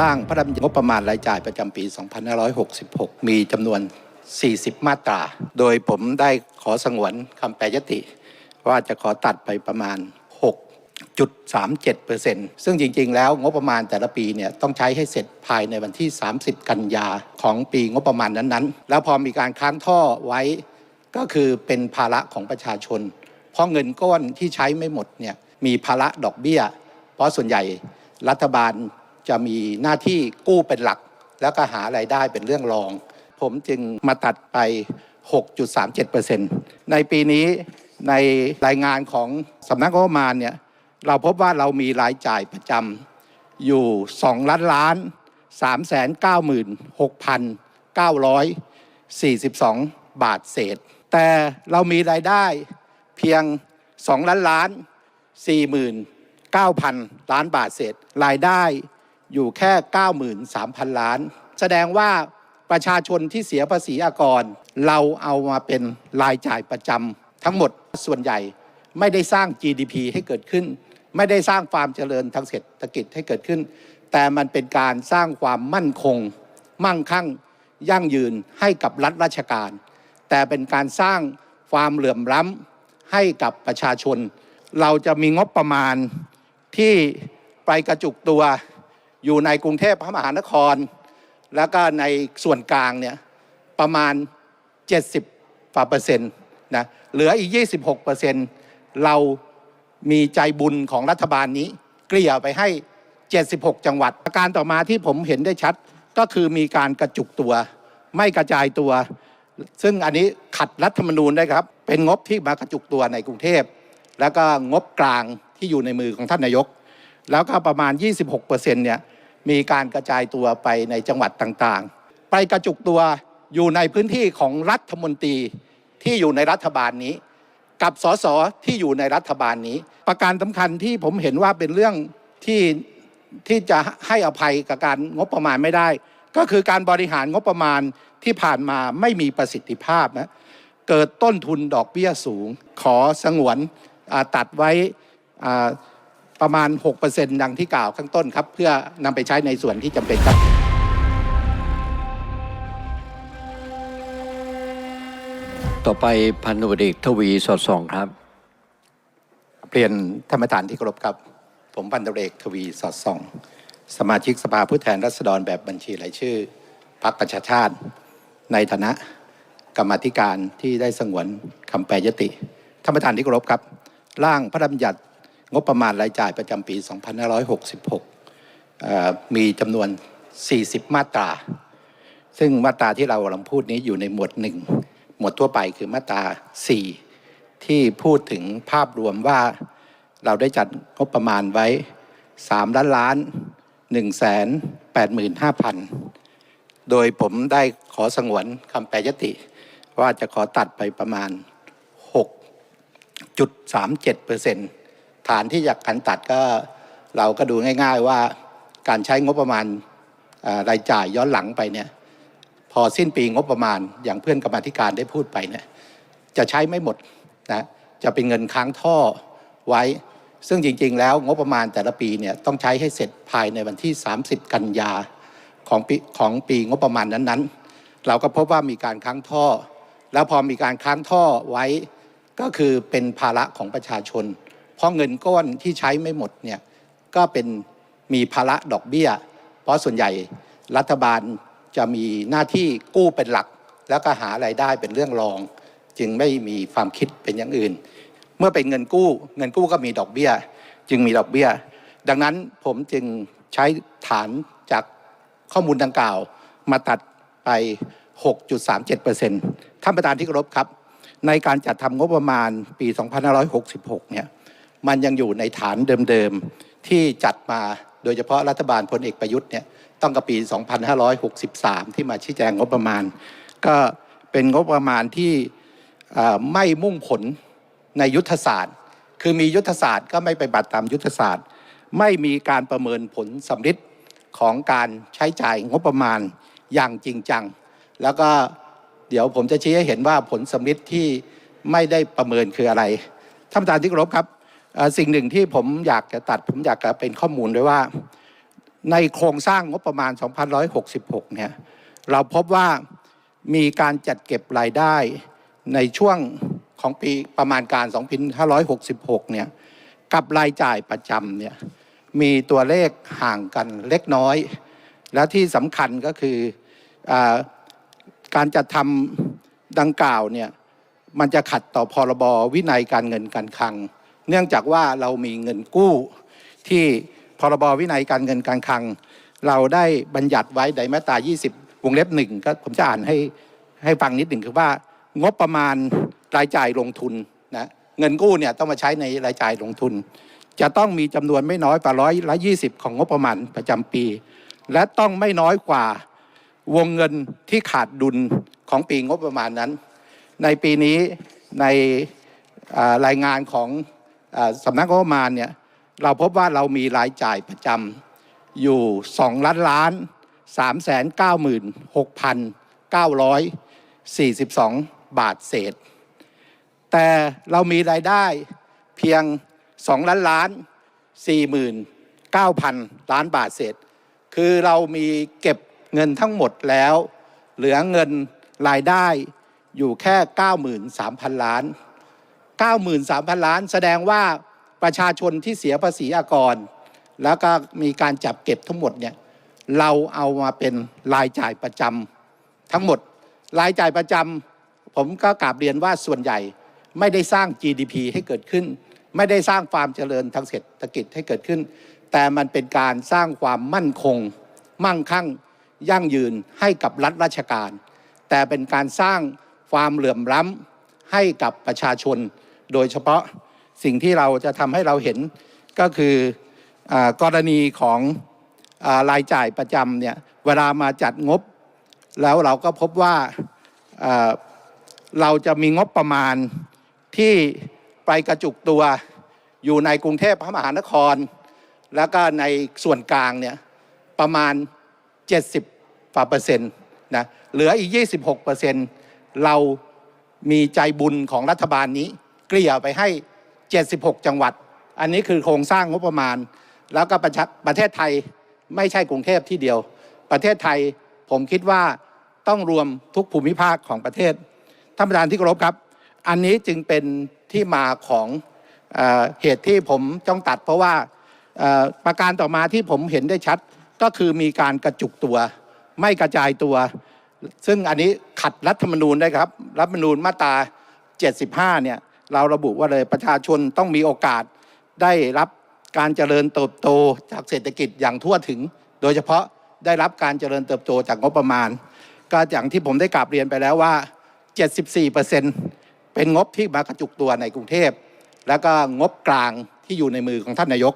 ร่างพระราชบัญญัติงบประมาณรายจ่ายประจำปี 2566 มีจำนวน 40 มาตรา โดยผมได้ขอสงวนคำแปรยติ ว่าจะขอตัดไปประมาณ 6.37%ซึ่งจริงๆ แล้วงบประมาณแต่ละปีเนี่ยต้องใช้ให้เสร็จภายในวันที่ 30 กันยาของปีงบประมาณนั้นๆ แล้วพอมีการค้างท่อไว้ก็คือเป็นภาระของประชาชน เพราะเงินก้อนที่ใช้ไม่หมดเนี่ยมีภาระดอกเบี้ย เพราะส่วนใหญ่รัฐบาล จะมีหน้าที่กู้เป็นหลัก แล้วก็หาไรายได้เป็นเรื่องรอง ผมจึงมาตัดไป 6.37%ในปีนี้ในรายงานของสำนักงบประมาณเนี่ยเราพบว่าเรามีรายจ่ายประจำอยู่ 2 ล้านล้าน 3 9 6 9 42 บาทเศษ แต่เรามีรายได้เพียง 2 ล้านล้าน 49,000 ล้านบาทเศษ รายได้ อยู่แค่ 93,000 ล้าน แสดงว่าประชาชนที่เสียภาษีอากร เราเอามาเป็นรายจ่ายประจำทั้งหมดส่วนใหญ่ไม่ได้สร้าง GDP ให้เกิดขึ้น ไม่ได้สร้างความเจริญทางเศรษฐกิจให้เกิดขึ้น แต่มันเป็นการสร้างความมั่นคง มั่งคั่ง ยั่งยืนให้กับรัฐราชการ แต่เป็นการสร้างความเหลื่อมล้ำให้กับประชาชน เราจะมีงบประมาณที่ไปกระจุกตัว อยู่ในกรุงเทพมหานคร แล้วก็ในส่วนกลางเนี่ยประมาณ 70กว่าเปอร์เซ็นต์นะเหลืออีก 26เปอร์เซ็นต์เรามีใจบุญของรัฐบาลนี้ เกลี่ยไปให้ 76 จังหวัดประการต่อมาที่ผมเห็นได้ชัดก็คือมีการกระจุกตัว ไม่กระจายตัว ซึ่งอันนี้ขัดรัฐธรรมนูญได้ครับ เป็นงบที่มากระจุกตัวในกรุงเทพแล้วก็งบกลางที่อยู่ในมือของท่านนายก แล้วก็ประมาณ 26%เนี่ย มีการกระจายตัวไปในจังหวัดต่างๆ ไปกระจุกตัวอยู่ในพื้นที่ของรัฐมนตรีที่อยู่ในรัฐบาลนี้ กับสสที่อยู่ในรัฐบาลนี้ ประการสำคัญที่ผมเห็นว่าเป็นเรื่องที่ที่จะให้อภัยกับการงบประมาณไม่ได้ ก็คือการบริหารงบประมาณที่ผ่านมาไม่มีประสิทธิภาพนะเกิดต้นทุนดอกเบี้ยสูง ขอสงวนตัดไว้อ่า ประมาณ 6%ดังที่กล่าวข้างต้นครับ เพื่อนำไปใช้ในส่วนที่จำเป็นครับ ต่อไปพันตำรวจเอกทวีสอดส่องครับเรียนท่านประธานที่เคารพครับ ผมพันตำรวจเอกทวีสอดส่อง สมาชิกสภาผู้แทนราษฎรแบบบัญชีรายชื่อพรรคประชาชาติ ในฐานะกรรมาธิการที่ได้สงวนคำแปรยติท่านประธานที่เคารพครับ ร่างพระราชบัญญัติ งบประมาณรายจ่ายประจำปี 2566เอ่อมีจำนวน 40 มาตรา ซึ่งมาตราที่เรากำลังพูดนี้อยู่ในหมวดหนึ่งหมวดทั่วไปคือมาตรา 4 ที่พูดถึงภาพรวมว่าเราได้จัดงบประมาณไว้ 3 ล้านล้าน1แสน85,000 โดยผมได้ขอสงวนคำแปรยติ ว่าจะขอตัดไปประมาณ 6.37% ฐานที่จากการตัดก็เราก็ดูง่าย ๆว่าการใช้งบประมาณรายจ่ายย้อนหลังไปเนี่ยพอสิ้นปีงบประมาณอย่างเพื่อนกรรมธิการได้พูดไปเนี่ยจะใช้ไม่หมดนะจะเป็นเงินค้างท่อไว้ ซึ่งจริง ๆ แล้วงบประมาณแต่ละปีเนี่ยต้องใช้ให้เสร็จภายในวันที่ 30 กันยาของปีของปีงบประมาณนั้นๆ เราก็พบว่ามีการค้างท่อ แล้วพอมีการค้างท่อไว้ก็คือเป็นภาระของประชาชน เพราะเงินก้อนที่ใช้ไม่หมดเนี่ยก็เป็นมีภาระดอกเบี้ย เพราะส่วนใหญ่รัฐบาลจะมีหน้าที่กู้เป็นหลัก แล้วก็หาไรายได้เป็นเรื่องรอง จึงไม่มีความคิดเป็นอย่างอื่น เมื่อเป็นเงินกู้ เงินกู้ก็มีดอกเบี้ย จึงมีดอกเบี้ย ดังนั้นผมจึงใช้ฐานจากข้อมูลดังกล่าวมาตัดไป 6.37%ท่านประธานที่เคารพครับ ในการจัดทำงบประมาณปี 2566 เนี่ย มันยังอยู่ในฐานเดิมๆ ที่จัดมาโดยเฉพาะรัฐบาลพลเอกประยุทธ์เนี่ยต้องกับปี 2563 ที่มาชี้แจงงบประมาณ ก็เป็นงบประมาณที่ไม่มุ่งผลในยุทธศาสตร์ คือมียุทธศาสตร์ก็ไม่ไปบัติตามยุทธศาสตร์ ไม่มีการประเมินผลสำฤทธิ์ของการใช้จ่ายงบประมาณอย่างจริงจัง แล้วก็เดี๋ยวผมจะชี้ให้เห็นว่าผลสำฤทธิ์ที่ไม่ได้ประเมินคืออะไรท่านประธานที่เคารพครับ สิ่งหนึ่งที่ผมอยากจะตัด ผมอยากจะเป็นข้อมูลด้วยว่า ในโครงสร้างงบประมาณ 2,166 เนี่ยเราพบว่ามีการจัดเก็บรายได้ในช่วงของปีประมาณการ 2,566 เนี่ยกับรายจ่ายประจำเนี่ยมีตัวเลขห่างกันเล็กน้อย และที่สำคัญก็คืออการจัดทำดังกล่าวเนี่ยมันจะขัดต่อพรบวินัยการเงินการคลัง เนื่องจากว่าเรามีเงินกู้ที่พรบวินัยการเงินการคลัง เราได้บัญญัติไว้ในมาตรา 20 วงเล็บหนึ่งก็ผมจะอ่านให้ให้ฟังนิดหนึ่งคือว่างบประมาณรายจ่ายลงทุนนะเงินกู้เนี่ยต้องมาใช้ในรายจ่ายลงทุน จะต้องมีจำนวนไม่น้อยกว่าร้อยละยี่สิบของงบประมาณประจำปี และต้องไม่น้อยกว่าวงเงินที่ขาดดุลของปีงบประมาณนั้น ในปีนี้ในรายงานของ สำนักงบประมาณเนี่ยเราพบว่าเรามีรายจ่ายประจำอยู่ 2 ล้านล้าน 3 9 6 9 4 2 บาทเศษ แต่เรามีรายได้เพียง 2 ล้านล้าน 49,000 ล้านบาทเศษ คือเรามีเก็บเงินทั้งหมดแล้ว เหลือเงินรายได้อยู่แค่ 93,000 ล้าน 93,000 ล้าน แสดงว่าประชาชนที่เสียภาษีอากร แล้วก็มีการจับเก็บทั้งหมดเนี่ยเราเอามาเป็นรายจ่ายประจำทั้งหมด รายจ่ายประจำผมก็กราบเรียนว่าส่วนใหญ่ไม่ได้สร้าง GDP ให้เกิดขึ้น ไม่ได้สร้างความเจริญทางเศรษฐกิจให้เกิดขึ้น แต่มันเป็นการสร้างความมั่นคง มั่งคั่ง ยั่งยืนให้กับรัฐราชการ แต่เป็นการสร้างความเหลื่อมล้ำให้กับประชาชน โดยเฉพาะสิ่งที่เราจะทำให้เราเห็นก็คืออกรณีของอรายจ่ายประจำเนี่ยเวลามาจัดงบ แล้วเราก็พบว่าเราจะมีงบประมาณที่ไปกระจุกตัวอยู่ในกรุงเทพมหานคร แล้วก็ในส่วนกลางเนี่ยประมาณ 70กว่าเปอร์เซ็นต์นะเหลืออีก 26เปอร์เซ็นต์เรามีใจบุญของรัฐบาลนี้ เกลี่ยไปให้ 76 จังหวัด อันนี้คือโครงสร้างงบประมาณ แล้วก็ประประเทศไทยไม่ใช่กรุงเทพที่เดียว ประเทศไทยผมคิดว่าต้องรวมทุกภูมิภาคของประเทศท่านประธานที่เคารพครับ อันนี้จึงเป็นที่มาของเอเหตุที่ผมต้องตัด เพราะว่าประการต่อมาที่ผมเห็นได้ชัดก็คือมีการกระจุกตัว ไม่กระจายตัว ซึ่งอันนี้ขัดรัฐธรรมนูญได้ครับ รัฐธรรมนูญมาตรา 75 เนี่ย เราระบุว่าเลยประชาชนต้องมีโอกาสได้รับการเจริญเติบโตจากเศรษฐกิจอย่างทั่วถึง โดยเฉพาะได้รับการเจริญเติบโตจากงบประมาณ ก็อย่างที่ผมได้กราบเรียนไปแล้วว่า 74%เป็นงบที่มากระจุกตัวในกรุงเทพ แล้วก็งบกลางที่อยู่ในมือของท่านนายก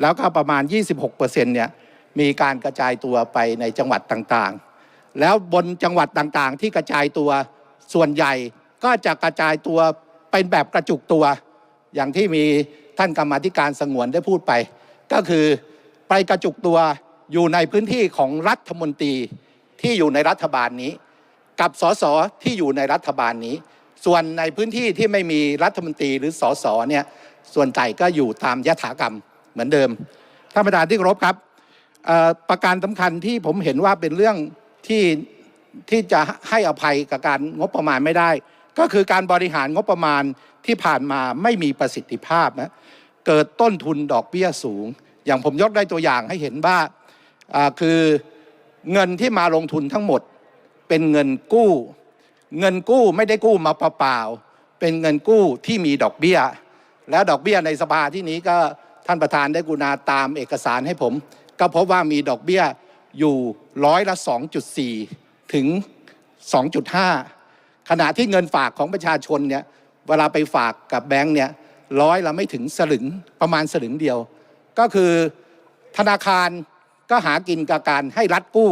แล้วก็ประมาณ 26%เนี่ยมีการกระจายตัวไปในจังหวัดต่างๆ แล้วบนจังหวัดต่างๆ ที่กระจายตัวส่วนใหญ่ก็จะกระจายตัว เป็นแบบกระจุกตัว อย่างที่มีท่านกรรมธิการสงวนได้พูดไป ก็คือไปกระจุกตัวอยู่ในพื้นที่ของรัฐมนตรีที่อยู่ในรัฐบาลนี้ กับสสที่อยู่ในรัฐบาลนี้ ส่วนในพื้นที่ที่ไม่มีรัฐมนตรีหรือสสเนี่ยส่วนใหญ่ก็อยู่ตามยถากรรมเหมือนเดิมท่านประธานที่เคารพครับประการสำคัญที่ผมเห็นว่าเป็นเรื่องที่ที่จะให้อภัยกับการงบประมาณไม่ได้ ก็คือการบริหารงบประมาณที่ผ่านมาไม่มีประสิทธิภาพนะเกิดต้นทุนดอกเบี้ยสูง อย่างผมยกได้ตัวอย่างให้เห็นว่าคือเงินที่มาลงทุนทั้งหมด เป็นเงินกู้ เงินกู้ไม่ได้กู้มาเปล่าๆเป็นเงินกู้ที่มีดอกเบี้ย แล้วดอกเบี้ยในสภาที่นี้ก็ท่านประธานได้กุณาตามเอกสารให้ผม ก็พบว่ามีดอกเบี้ยอยู่ร้อยละ 2.4 ถึง 2.5 ขณะที่เงินฝากของประชาชนเนี่ยเวลาไปฝากกับแบงก์เนี่ยร้อยละไม่ถึงสลึงประมาณสลึงเดียว ก็คือธนาคารก็หากินกับการให้รัฐกู้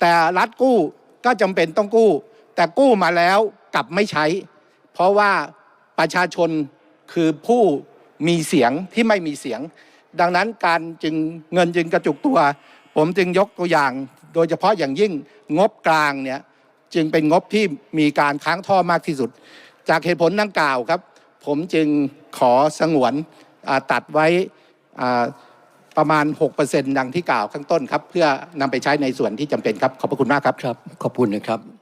แต่รัฐกู้ก็จำเป็นต้องกู้ แต่กู้มาแล้วกลับไม่ใช้ เพราะว่าประชาชนคือผู้มีเสียงที่ไม่มีเสียง ดังนั้นการจึงเงินจึงกระจุกตัว ผมจึงยกตัวอย่าง โดยเฉพาะอย่างยิ่งงบกลางเนี่ย จึงเป็นงบที่มีการค้างท่อมากที่สุด จากเหตุผลดังกล่าวครับ ผมจึงขอสงวนตัดไว้อ่าประมาณ 6%ดังที่กล่าวข้างต้นครับ เพื่อนำไปใช้ในส่วนที่จำเป็นครับ ขอบพระคุณมากครับครับ ขอบคุณนะครับ